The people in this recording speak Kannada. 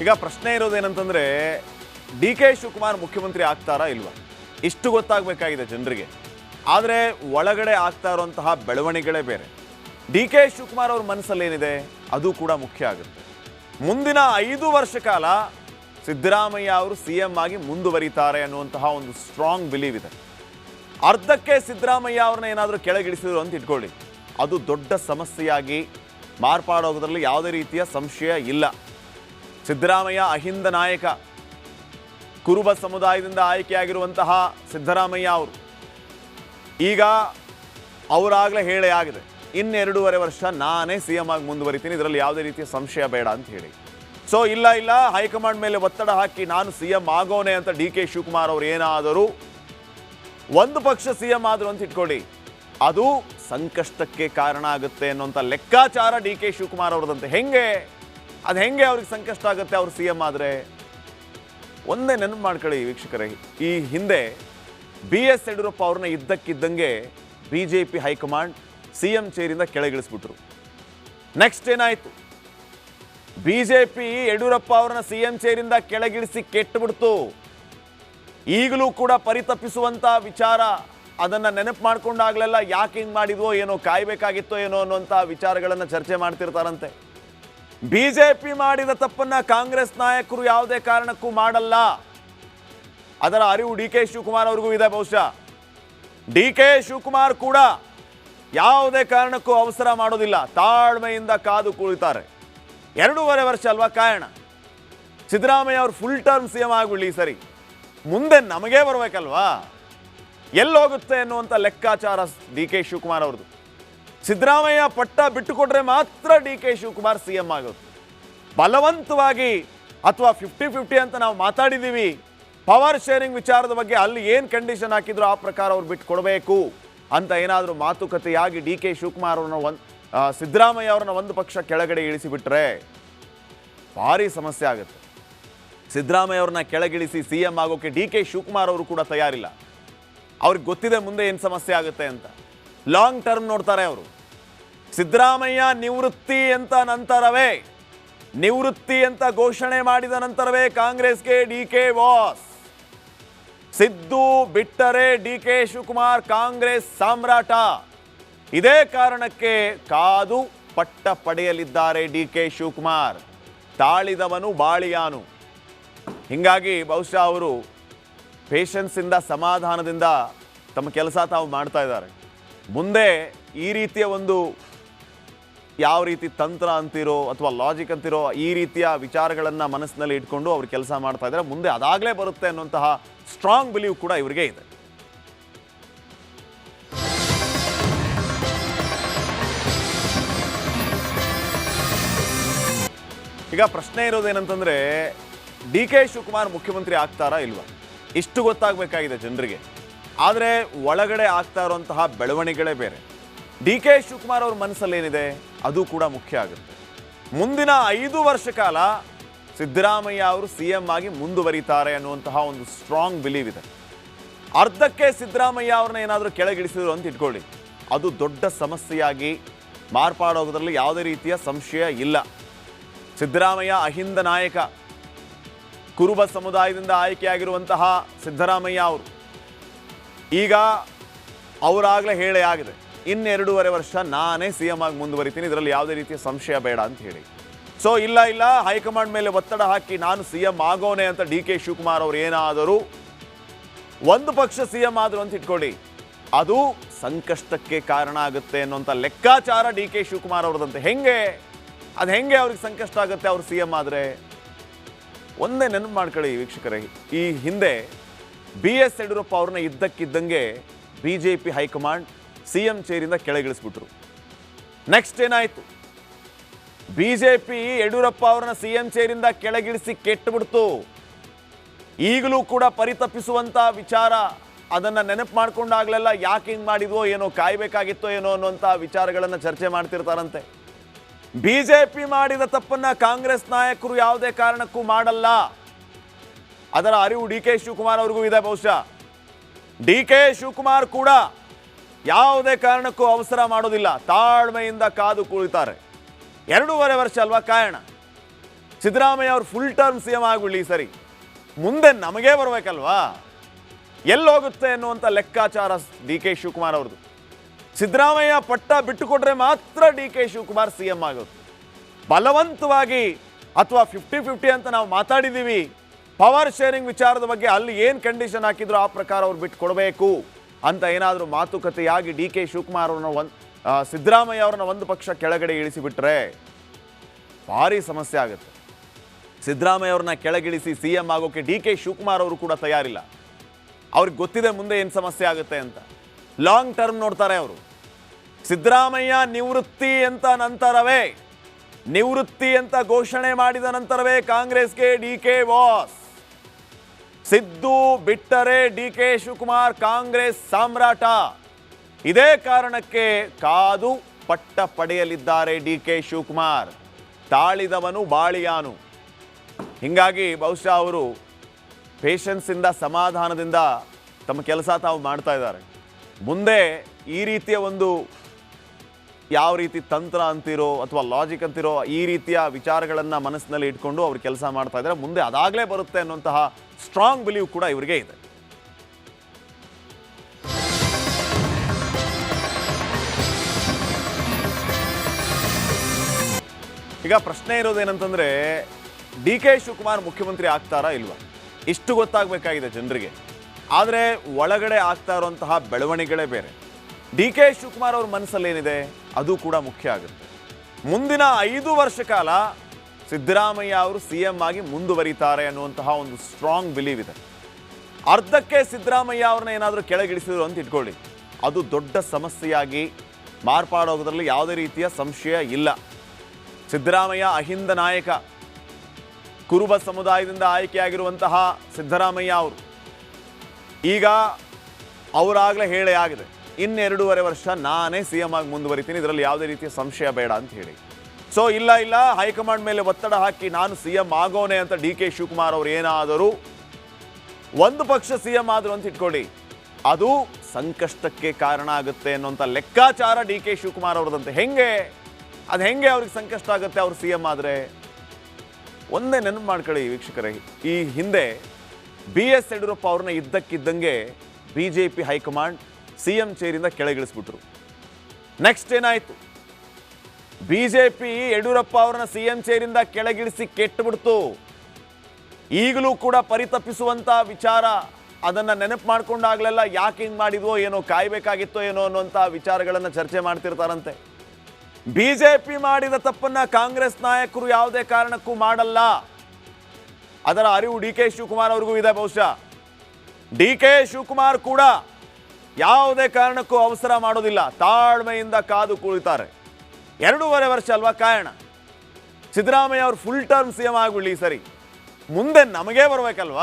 ಈಗ ಪ್ರಶ್ನೆ ಇರೋದೇನಂತಂದ್ರೆ ಡಿ ಕೆ ಶಿವಕುಮಾರ್ ಮುಖ್ಯಮಂತ್ರಿ ಆಗ್ತಾರಾ ಇಲ್ವಾ? ಇಷ್ಟು ಗೊತ್ತಾಗಬೇಕಾಗಿದೆ ಜನರಿಗೆ. ಆದರೆ ಒಳಗಡೆ ಆಗ್ತಾ ಇರುವಂತಹ ಬೆಳವಣಿಗೆಗಳೇ ಬೇರೆ. ಡಿ ಕೆ ಶಿವಕುಮಾರ್ ಅವ್ರ ಮನಸ್ಸಲ್ಲಿ ಏನಿದೆ? ಅದು ಕೂಡ ಮುಖ್ಯ ಆಗುತ್ತೆ. ಮುಂದಿನ ಐದು ವರ್ಷ ಕಾಲ ಸಿದ್ದರಾಮಯ್ಯ ಅವರು ಸಿ ಎಂ ಆಗಿ ಮುಂದುವರಿತಾರೆ ಅನ್ನುವಂತಹ ಒಂದು ಸ್ಟ್ರಾಂಗ್ ಬಿಲೀವ್ ಇದೆ. ಅರ್ಧಕ್ಕೆ ಸಿದ್ದರಾಮಯ್ಯ ಅವ್ರನ್ನ ಏನಾದರೂ ಕೆಳಗಿಳಿಸಿದ್ರು ಅಂತ ಇಟ್ಕೊಳ್ಳಿ. ಅದು ದೊಡ್ಡ ಸಮಸ್ಯೆಯಾಗಿ ಮಾರ್ಪಾಡೋಗೋದ್ರಲ್ಲಿ ಯಾವುದೇ ರೀತಿಯ ಸಂಶಯ ಇಲ್ಲ. ಸಿದ್ದರಾಮಯ್ಯ ಅಹಿಂದ ನಾಯಕ. ಕುರುಬ ಸಮುದಾಯದಿಂದ ಆಯ್ಕೆಯಾಗಿರುವಂತಹ ಸಿದ್ದರಾಮಯ್ಯ ಅವರು. ಈಗ ಅವರಾಗಲೇ ಹೇಳೇ ಆಗಿದೆ. ಇನ್ನೆರಡೂವರೆ ವರ್ಷ ನಾನೇ ಸಿ ಎಂ ಆಗಿ ಮುಂದುವರಿತೀನಿ. ಇದರಲ್ಲಿ ಯಾವುದೇ ರೀತಿಯ ಸಂಶಯ ಬೇಡ ಅಂತ ಹೇಳಿ. ಸೊ ಇಲ್ಲ ಇಲ್ಲ, ಹೈಕಮಾಂಡ್ ಮೇಲೆ ಒತ್ತಡ ಹಾಕಿ ನಾನು ಸಿ ಎಂ ಆಗೋನೆ ಅಂತ ಡಿ ಕೆ ಶಿವಕುಮಾರ್ ಅವರು ಏನಾದರೂ. ಒಂದು ಪಕ್ಷ ಸಿ ಎಂ ಆದರು ಅಂತ ಇಟ್ಕೊಳ್ಳಿ. ಅದು ಸಂಕಷ್ಟಕ್ಕೆ ಕಾರಣ ಆಗುತ್ತೆ ಅನ್ನುವಂಥ ಲೆಕ್ಕಾಚಾರ ಡಿ ಕೆ ಶಿವಕುಮಾರ್ ಅವ್ರದಂತೆ ಹೆಂಗೆ? ಅದು ಹೆಂಗೆ ಅವ್ರಿಗೆ ಸಂಕಷ್ಟ ಆಗುತ್ತೆ ಅವ್ರು ಸಿ ಎಂ ಆದರೆ? ಒಂದೇ ನೆನಪು ಮಾಡ್ಕೊಳ್ಳಿ ವೀಕ್ಷಕರೇ, ಈ ಹಿಂದೆ ಬಿ ಎಸ್ ಯಡಿಯೂರಪ್ಪ ಅವ್ರನ್ನ ಇದ್ದಕ್ಕಿದ್ದಂಗೆ B J P high command C M ಚೇರಿಂದ ಕೆಳಗಿಳಿಸ್ಬಿಟ್ರು. ನೆಕ್ಸ್ಟ್ ಏನಾಯಿತು? ಬಿ ಜೆ ಪಿ ಯಡಿಯೂರಪ್ಪ ಅವ್ರನ್ನ ಸಿ ಎಂ ಚೇರಿಂದ ಕೆಳಗಿಳಿಸಿ ಕೆಟ್ಟುಬಿಡ್ತು. ಈಗಲೂ ಕೂಡ ಪರಿತಪ್ಪಿಸುವಂಥ ವಿಚಾರ ಅದನ್ನು ನೆನಪು ಮಾಡ್ಕೊಂಡಾಗ್ಲೆಲ್ಲ ಯಾಕೆ ಹಿಂಗೆ ಮಾಡಿದ್ವೋ, ಏನೋ ಕಾಯಬೇಕಾಗಿತ್ತೋ, ಏನೋ ಅನ್ನುವಂಥ ವಿಚಾರಗಳನ್ನು ಚರ್ಚೆ ಮಾಡ್ತಿರ್ತಾರಂತೆ. ಬಿಜೆಪಿ ಮಾಡಿದ ತಪ್ಪನ್ನ ಕಾಂಗ್ರೆಸ್ ನಾಯಕರು ಯಾವುದೇ ಕಾರಣಕ್ಕೂ ಮಾಡಲ್ಲ. ಅದರ ಅರಿವು ಡಿ ಕೆ ಶಿವಕುಮಾರ್ ಅವ್ರಿಗೂ ಇದೆ ಬಹುಶಃ. ಡಿ ಕೆ ಶಿವಕುಮಾರ್ ಕೂಡ ಯಾವುದೇ ಕಾರಣಕ್ಕೂ ಅವಸರ ಮಾಡೋದಿಲ್ಲ. ತಾಳ್ಮೆಯಿಂದ ಕಾದು ಕುಳಿತಾರೆ. ಎರಡೂವರೆ ವರ್ಷ ಅಲ್ವಾ ಕಾರಣ? ಸಿದ್ದರಾಮಯ್ಯ ಅವರು ಫುಲ್ ಟರ್ಮ್ ಸಿ ಎಂ ಆಗಿಬಿಡಲಿ ಸರಿ. ಮುಂದೆ ನಮಗೇ ಬರಬೇಕಲ್ವಾ? ಎಲ್ಲೋಗುತ್ತೆ ಅನ್ನುವಂಥ ಲೆಕ್ಕಾಚಾರ ಡಿ ಕೆ ಶಿವಕುಮಾರ್ ಅವ್ರದ್ದು. ಸಿದ್ದರಾಮಯ್ಯ ಪಟ್ಟ ಬಿಟ್ಟುಕೊಟ್ರೆ ಮಾತ್ರ D K Shivakumar C M ಆಗುತ್ತೆ ಬಲವಂತವಾಗಿ ಅಥವಾ ಫಿಫ್ಟಿ ಫಿಫ್ಟಿ ಅಂತ ನಾವು ಮಾತಾಡಿದ್ದೀವಿ. ಪವರ್ ಶೇರಿಂಗ್ ವಿಚಾರದ ಬಗ್ಗೆ ಅಲ್ಲಿ ಏನು ಕಂಡೀಷನ್ ಹಾಕಿದ್ರು ಆ ಪ್ರಕಾರ ಅವ್ರು ಬಿಟ್ಟುಕೊಡಬೇಕು ಅಂತ ಏನಾದರೂ ಮಾತುಕತೆಯಾಗಿ ಡಿ ಕೆ ಶಿವಕುಮಾರ್ ಅವ್ರನ್ನ ಒಂದು ಸಿದ್ದರಾಮಯ್ಯ ಅವ್ರನ್ನ ಒಂದು ಪಕ್ಷ ಕೆಳಗಡೆ ಇಳಿಸಿಬಿಟ್ರೆ ಭಾರಿ ಸಮಸ್ಯೆ ಆಗುತ್ತೆ. ಸಿದ್ದರಾಮಯ್ಯ ಅವ್ರನ್ನ ಕೆಳಗಿಳಿಸಿ ಸಿ ಎಂ ಆಗೋಕೆ ಡಿ ಕೆ ಶಿವಕುಮಾರ್ ಅವರು ಕೂಡ ತಯಾರಿಲ್ಲ. ಅವ್ರಿಗೆ ಗೊತ್ತಿದೆ ಮುಂದೆ ಏನು ಸಮಸ್ಯೆ ಆಗುತ್ತೆ ಅಂತ. ಲಾಂಗ್ ಟರ್ಮ್ ನೋಡ್ತಾರೆ ಅವರು. ಸಿದ್ದರಾಮಯ್ಯ ನಿವೃತ್ತಿ ಅಂತ ನಂತರವೇ, ನಿವೃತ್ತಿ ಅಂತ ಘೋಷಣೆ ಮಾಡಿದ ನಂತರವೇ ಕಾಂಗ್ರೆಸ್ಗೆ ಡಿ ಕೆ ವಾಸ್. ಸಿದ್ದು ಬಿಟ್ಟರೆ ಡಿ ಕೆ ಶಿವಕುಮಾರ್ ಕಾಂಗ್ರೆಸ್ ಸಾಮ್ರಾಟ. ಇದೇ ಕಾರಣಕ್ಕೆ ಕಾದು ಪಟ್ಟ ಪಡೆಯಲಿದ್ದಾರೆ ಡಿ ಕೆ ಶಿವಕುಮಾರ್. ತಾಳಿದವನು ಬಾಳಿಯಾನು. ಹಿಂಗಾಗಿ ಬಹುಶಃ ಅವರು ಪೇಷನ್ಸಿಂದ ಸಮಾಧಾನದಿಂದ ತಮ್ಮ ಕೆಲಸ ತಾವು ಮಾಡ್ತಾ ಇದ್ದಾರೆ. ಮುಂದೆ ಈ ರೀತಿಯ ಒಂದು ಯಾವ ರೀತಿ ತಂತ್ರ ಅಂತಿರೋ ಅಥವಾ ಲಾಜಿಕ್ ಅಂತಿರೋ ಈ ರೀತಿಯ ವಿಚಾರಗಳನ್ನು ಮನಸ್ಸಿನಲ್ಲಿ ಇಟ್ಕೊಂಡು ಅವ್ರು ಕೆಲಸ ಮಾಡ್ತಾ ಇದ್ದಾರೆ ಮುಂದೆ ಅದಾಗಲೇ ಬರುತ್ತೆ ಅನ್ನುವಂತಹ ಸ್ಟ್ರಾಂಗ್ ಬಿಲೀವ್ ಕೂಡ ಇವರಿಗೆ ಇದೆ. ಈಗ ಪ್ರಶ್ನೆ ಇರೋದೇನಂತಂದರೆ ಡಿ ಕೆ ಶಿವಕುಮಾರ್ ಮುಖ್ಯಮಂತ್ರಿ ಆಗ್ತಾರಾ ಇಲ್ವಾ? ಇಷ್ಟು ಗೊತ್ತಾಗಬೇಕಾಗಿದೆ ಜನರಿಗೆ. ಆದರೆ ಒಳಗಡೆ ಆಗ್ತಾ ಇರುವಂತಹ ಬೆಳವಣಿಗೆಗಳೇ ಬೇರೆ. ಡಿ ಕೆ ಶಿವಕುಮಾರ್ ಅವ್ರ ಮನಸ್ಸಲ್ಲಿ ಏನಿದೆ? ಅದು ಕೂಡ ಮುಖ್ಯ ಆಗುತ್ತೆ. ಮುಂದಿನ ಐದು ವರ್ಷ ಕಾಲ ಸಿದ್ದರಾಮಯ್ಯ ಅವರು ಸಿ ಎಂ ಆಗಿ ಮುಂದುವರಿತಾರೆ ಅನ್ನುವಂತಹ ಒಂದು ಸ್ಟ್ರಾಂಗ್ ಬಿಲೀವ್ ಇದೆ. ಅರ್ಧಕ್ಕೆ ಸಿದ್ದರಾಮಯ್ಯ ಅವ್ರನ್ನ ಏನಾದರೂ ಕೆಳಗಿಳಿಸಿದ್ರು ಅಂತ ಇಟ್ಕೊಳ್ಳಿ. ಅದು ದೊಡ್ಡ ಸಮಸ್ಯೆಯಾಗಿ ಮಾರ್ಪಾಡೋಗೋದ್ರಲ್ಲಿ ಯಾವುದೇ ರೀತಿಯ ಸಂಶಯ ಇಲ್ಲ. ಸಿದ್ದರಾಮಯ್ಯ ಅಹಿಂದ ನಾಯಕ. ಕುರುಬ ಸಮುದಾಯದಿಂದ ಆಯ್ಕೆಯಾಗಿರುವಂತಹ ಸಿದ್ದರಾಮಯ್ಯ ಅವರು. ಈಗ ಅವರಾಗಲೇ ಹೇಳೇ ಆಗಿದೆ. ಇನ್ನೆರಡೂವರೆ ವರ್ಷ ನಾನೇ ಸಿ ಎಂ ಆಗಿ ಮುಂದುವರಿತೀನಿ. ಇದರಲ್ಲಿ ಯಾವುದೇ ರೀತಿಯ ಸಂಶಯ ಬೇಡ ಅಂತ ಹೇಳಿ. ಸೊ ಇಲ್ಲ ಇಲ್ಲ, ಹೈಕಮಾಂಡ್ ಮೇಲೆ ಒತ್ತಡ ಹಾಕಿ ನಾನು ಸಿ ಎಂ ಆಗೋನೆ ಅಂತ ಡಿ ಕೆ ಶಿವಕುಮಾರ್ ಅವರು ಏನಾದರೂ ಒಂದು ಪಕ್ಷ ಸಿ ಎಂ ಆದ್ರು ಅಂತ ಇಟ್ಕೊಳ್ಳಿ. ಅದು ಸಂಕಷ್ಟಕ್ಕೆ ಕಾರಣ ಆಗುತ್ತೆ ಅನ್ನೋಂಥ ಲೆಕ್ಕಾಚಾರ ಡಿ ಕೆ ಶಿವಕುಮಾರ್ ಅವ್ರದಂತೆ ಹೆಂಗೆ? ಅದು ಹೆಂಗೆ ಅವ್ರಿಗೆ ಸಂಕಷ್ಟ ಆಗುತ್ತೆ ಅವ್ರು ಸಿ ಎಂ ಆದರೆ? ಒಂದೇ ನೆನಪು ಮಾಡ್ಕೊಳ್ಳಿ ವೀಕ್ಷಕರೇ. ಈ ಹಿಂದೆ ಬಿ ಎಸ್ ಯಡಿಯೂರಪ್ಪ ಅವ್ರನ್ನ ಇದ್ದಕ್ಕಿದ್ದಂಗೆ B J P high command C M ಚೇರಿಂದ ಕೆಳಗಿಳಿಸ್ಬಿಟ್ರು. ನೆಕ್ಸ್ಟ್ ಏನಾಯಿತು? ಬಿ ಜೆ ಪಿ ಯಡಿಯೂರಪ್ಪ ಅವ್ರನ್ನ ಸಿ ಎಂ ಚೇರಿಂದ ಕೆಳಗಿಳಿಸಿ ಕೆಟ್ಟುಬಿಡ್ತು. ಈಗಲೂ ಕೂಡ ಪರಿತಪಿಸುವಂಥ ವಿಚಾರ ಅದನ್ನ ನೆನಪು ಮಾಡ್ಕೊಂಡಾಗ್ಲೆಲ್ಲ ಯಾಕೆ ಹಿಂಗೆ ಮಾಡಿದ್ವೋ ಏನೋ ಕಾಯಬೇಕಾಗಿತ್ತೋ ಏನೋ ಅನ್ನುವಂಥ ವಿಚಾರಗಳನ್ನು ಚರ್ಚೆ ಮಾಡ್ತಿರ್ತಾರಂತೆ. ಬಿಜೆಪಿ ಮಾಡಿದ ತಪ್ಪನ್ನ ಕಾಂಗ್ರೆಸ್ ನಾಯಕರು ಯಾವುದೇ ಕಾರಣಕ್ಕೂ ಮಾಡಲ್ಲ. ಅದರ ಅರಿವು ಡಿ ಕೆ ಶಿವಕುಮಾರ್ ಅವ್ರಿಗೂ ಇದೆ ಬಹುಶಃ. ಡಿ ಕೆ ಶಿವಕುಮಾರ್ ಕೂಡ ಯಾವುದೇ ಕಾರಣಕ್ಕೂ ಅವಸರ ಮಾಡೋದಿಲ್ಲ. ತಾಳ್ಮೆಯಿಂದ ಕಾದು ಕುಳಿತಾರೆ. ಎರಡೂವರೆ ವರ್ಷ ಅಲ್ವಾ ಕಾರಣ? ಸಿದ್ದರಾಮಯ್ಯ ಅವರು ಫುಲ್ ಟರ್ಮ್ ಸಿ ಎಂ ಆಗಿಬಿಡಲಿ ಸರಿ. ಮುಂದೆ ನಮಗೇ ಬರಬೇಕಲ್ವಾ? ಎಲ್ಲೋಗುತ್ತೆ ಎನ್ನುವಂಥ ಲೆಕ್ಕಾಚಾರ ಡಿ ಕೆ ಶಿವಕುಮಾರ್ ಅವ್ರದ್ದು. ಸಿದ್ದರಾಮಯ್ಯ ಪಟ್ಟ ಬಿಟ್ಟುಕೊಟ್ರೆ ಮಾತ್ರ D K Shivakumar C M ಆಗೋದು. ಬಲವಂತವಾಗಿ ಅಥವಾ ಫಿಫ್ಟಿ ಫಿಫ್ಟಿ ಅಂತ ನಾವು ಮಾತಾಡಿದ್ದೀವಿ. ಪವರ್ ಶೇರಿಂಗ್ ವಿಚಾರದ ಬಗ್ಗೆ ಅಲ್ಲಿ ಏನು ಕಂಡೀಷನ್ ಹಾಕಿದ್ರು ಆ ಪ್ರಕಾರ ಅವ್ರು ಬಿಟ್ಟು ಕೊಡಬೇಕು ಅಂತ ಏನಾದರೂ ಮಾತುಕತೆಯಾಗಿ ಡಿ ಕೆ ಶಿವಕುಮಾರ್ ಅವ್ರನ್ನ ಒಂದು ಸಿದ್ದರಾಮಯ್ಯ ಅವ್ರನ್ನ ಒಂದು ಪಕ್ಷ ಕೆಳಗಡೆ ಇಳಿಸಿಬಿಟ್ರೆ ಭಾರಿ ಸಮಸ್ಯೆ ಆಗುತ್ತೆ. ಸಿದ್ದರಾಮಯ್ಯ ಅವ್ರನ್ನ ಕೆಳಗಿಳಿಸಿ ಸಿ ಎಂ ಆಗೋಕೆ ಡಿ ಕೆ ಶಿವಕುಮಾರ್ ಅವರು ಕೂಡ ತಯಾರಿಲ್ಲ. ಅವ್ರಿಗೆ ಗೊತ್ತಿದೆ ಮುಂದೆ ಏನು ಸಮಸ್ಯೆ ಆಗುತ್ತೆ ಅಂತ. ಲಾಂಗ್ ಟರ್ಮ್ ನೋಡ್ತಾರೆ ಅವರು. ಸಿದ್ದರಾಮಯ್ಯ ನಿವೃತ್ತಿ ಅಂತ ನಂತರವೇ, ನಿವೃತ್ತಿ ಅಂತ ಘೋಷಣೆ ಮಾಡಿದ ನಂತರವೇ ಕಾಂಗ್ರೆಸ್ಗೆ ಡಿ ಕೆ ವಾಸ್. ಸಿದ್ದು ಬಿಟ್ಟರೆ ಡಿ ಕೆ ಶಿವಕುಮಾರ್ ಕಾಂಗ್ರೆಸ್ ಸಾಮ್ರಾಟ. ಇದೇ ಕಾರಣಕ್ಕೆ ಕಾದು ಪಟ್ಟ ಪಡೆಯಲಿದ್ದಾರೆ ಡಿ ಕೆ ಶಿವಕುಮಾರ್. ತಾಳಿದವನು ಬಾಳಿಯಾನು. ಹಿಂಗಾಗಿ ಬಹುಶಃ ಅವರು ಪೇಷನ್ಸಿಂದ, ಸಮಾಧಾನದಿಂದ ತಮ್ಮ ಕೆಲಸ ತಾವು ಮಾಡ್ತಾ ಇದ್ದಾರೆ. ಮುಂದೆ ಈ ರೀತಿಯ ಒಂದು ಯಾವ ರೀತಿ ತಂತ್ರ ಅಂತಿರೋ ಅಥವಾ ಲಾಜಿಕ್ ಅಂತಿರೋ ಈ ರೀತಿಯ ವಿಚಾರಗಳನ್ನು ಮನಸ್ಸಿನಲ್ಲಿ ಇಟ್ಕೊಂಡು ಅವ್ರು ಕೆಲಸ ಮಾಡ್ತಾ ಇದ್ದಾರೆ. ಮುಂದೆ ಅದಾಗಲೇ ಬರುತ್ತೆ ಅನ್ನುವಂತಹ ಸ್ಟ್ರಾಂಗ್ ಬಿಲೀವ್ ಕೂಡ ಇವರಿಗೆ ಇದೆ. ಈಗ ಪ್ರಶ್ನೆ ಇರೋದೇನಂತಂದ್ರೆ ಡಿ ಕೆ ಶಿವಕುಮಾರ್ ಮುಖ್ಯಮಂತ್ರಿ ಆಗ್ತಾರಾ ಇಲ್ವಾ? ಇಷ್ಟು ಗೊತ್ತಾಗಬೇಕಾಗಿದೆ ಜನರಿಗೆ. ಆದರೆ ಒಳಗಡೆ ಆಗ್ತಾ ಇರುವಂತಹ ಬೆಳವಣಿಗೆಗಳೇ ಬೇರೆ. ಡಿ ಕೆ ಶಿವಕುಮಾರ್ ಅವ್ರ ಮನಸ್ಸಲ್ಲಿ ಏನಿದೆ ಅದು ಕೂಡ ಮುಖ್ಯ ಆಗುತ್ತೆ. ಮುಂದಿನ ಐದು ವರ್ಷ ಕಾಲ ಸಿದ್ದರಾಮಯ್ಯ ಅವರು ಸಿ ಎಂ ಆಗಿ ಮುಂದುವರಿತಾರೆ ಅನ್ನುವಂತಹ ಒಂದು ಸ್ಟ್ರಾಂಗ್ ಬಿಲೀವ್ ಇದೆ. ಅರ್ಧಕ್ಕೆ ಸಿದ್ದರಾಮಯ್ಯ ಅವ್ರನ್ನ ಏನಾದರೂ ಕೆಳಗಿಳಿಸಿದ್ರು ಅಂತ ಇಟ್ಕೊಳ್ಳಿ. ಅದು ದೊಡ್ಡ ಸಮಸ್ಯೆಯಾಗಿ ಮಾರ್ಪಾಡೋಗೋದ್ರಲ್ಲಿ ಯಾವುದೇ ರೀತಿಯ ಸಂಶಯ ಇಲ್ಲ. ಸಿದ್ದರಾಮಯ್ಯ ಅಹಿಂದ ನಾಯಕ. ಕುರುಬ ಸಮುದಾಯದಿಂದ ಆಯ್ಕೆಯಾಗಿರುವಂತಹ ಸಿದ್ದರಾಮಯ್ಯ ಅವರು. ಈಗ ಅವರಾಗಲೇ ಹೇಳೇ ಆಗಿದೆ. ಇನ್ನೆರಡೂವರೆ ವರ್ಷ ನಾನೇ ಸಿ ಎಂ ಆಗಿ ಮುಂದುವರಿತೀನಿ. ಇದರಲ್ಲಿ ಯಾವುದೇ ರೀತಿಯ ಸಂಶಯ ಬೇಡ ಅಂತ ಹೇಳಿ. ಸೊ ಇಲ್ಲ ಇಲ್ಲ, ಹೈಕಮಾಂಡ್ ಮೇಲೆ ಒತ್ತಡ ಹಾಕಿ ನಾನು ಸಿ ಎಂ ಆಗೋನೆ ಅಂತ ಡಿ ಕೆ ಶಿವಕುಮಾರ್ ಅವರು ಏನಾದರೂ ಒಂದು ಪಕ್ಷ ಸಿ ಎಂ ಆದರು ಅಂತ ಇಟ್ಕೊಳ್ಳಿ. ಅದು ಸಂಕಷ್ಟಕ್ಕೆ ಕಾರಣ ಆಗುತ್ತೆ ಅನ್ನೋಂಥ ಲೆಕ್ಕಾಚಾರ ಡಿ ಕೆ ಶಿವಕುಮಾರ್ ಅವ್ರದಂತೆ ಹೆಂಗೆ? ಅದು ಹೆಂಗೆ ಅವ್ರಿಗೆ ಸಂಕಷ್ಟ ಆಗುತ್ತೆ ಅವ್ರು ಸಿ ಎಂ ಆದರೆ? ಒಂದೇ ನೆನಪು ಮಾಡ್ಕೊಳ್ಳಿ ವೀಕ್ಷಕರೇ. ಈ ಹಿಂದೆ ಬಿ ಎಸ್ ಯಡಿಯೂರಪ್ಪ ಅವ್ರನ್ನ ಇದ್ದಕ್ಕಿದ್ದಂಗೆ B J P high command C M ಚೇರಿಂದ ಕೆಳಗಿಳಿಸ್ಬಿಟ್ರು. ನೆಕ್ಸ್ಟ್ ಏನಾಯಿತು? ಬಿ ಜೆ ಪಿ ಯಡಿಯೂರಪ್ಪ ಅವರನ್ನ ಸಿ ಎಂ ಚೇರಿಂದ ಕೆಳಗಿಳಿಸಿ ಕೆಟ್ಟುಬಿಡ್ತು. ಈಗಲೂ ಕೂಡ ಪರಿತಪಿಸುವಂತ ವಿಚಾರ ಅದನ್ನ ನೆನಪು ಮಾಡ್ಕೊಂಡಾಗ್ಲೆಲ್ಲ ಯಾಕೆ ಹಿಂಗ್ ಮಾಡಿದ್ವೋ ಏನೋ ಕಾಯಬೇಕಾಗಿತ್ತೋ ಏನೋ ಅನ್ನುವಂಥ ವಿಚಾರಗಳನ್ನ ಚರ್ಚೆ ಮಾಡ್ತಿರ್ತಾರಂತೆ. ಬಿಜೆಪಿ ಮಾಡಿದ ತಪ್ಪನ್ನ ಕಾಂಗ್ರೆಸ್ ನಾಯಕರು ಯಾವುದೇ ಕಾರಣಕ್ಕೂ ಮಾಡಲ್ಲ. ಅದರ ಅರಿವು ಡಿ ಕೆ ಶಿವಕುಮಾರ್ ಅವ್ರಿಗೂ ಇದೆ ಬಹುಶಃ. ಡಿ ಕೆ ಶಿವಕುಮಾರ್ ಕೂಡ ಯಾವುದೇ ಕಾರಣಕ್ಕೂ ಅವಸರ ಮಾಡೋದಿಲ್ಲ. ತಾಳ್ಮೆಯಿಂದ ಕಾದು ಕುಳಿತಾರೆ. ಎರಡೂವರೆ ವರ್ಷ ಅಲ್ವಾ ಕಾರಣ? ಸಿದ್ದರಾಮಯ್ಯ ಅವರು ಫುಲ್ ಟರ್ಮ್ ಸಿ ಎಂ ಸರಿ. ಮುಂದೆ ನಮಗೇ ಬರಬೇಕಲ್ವಾ?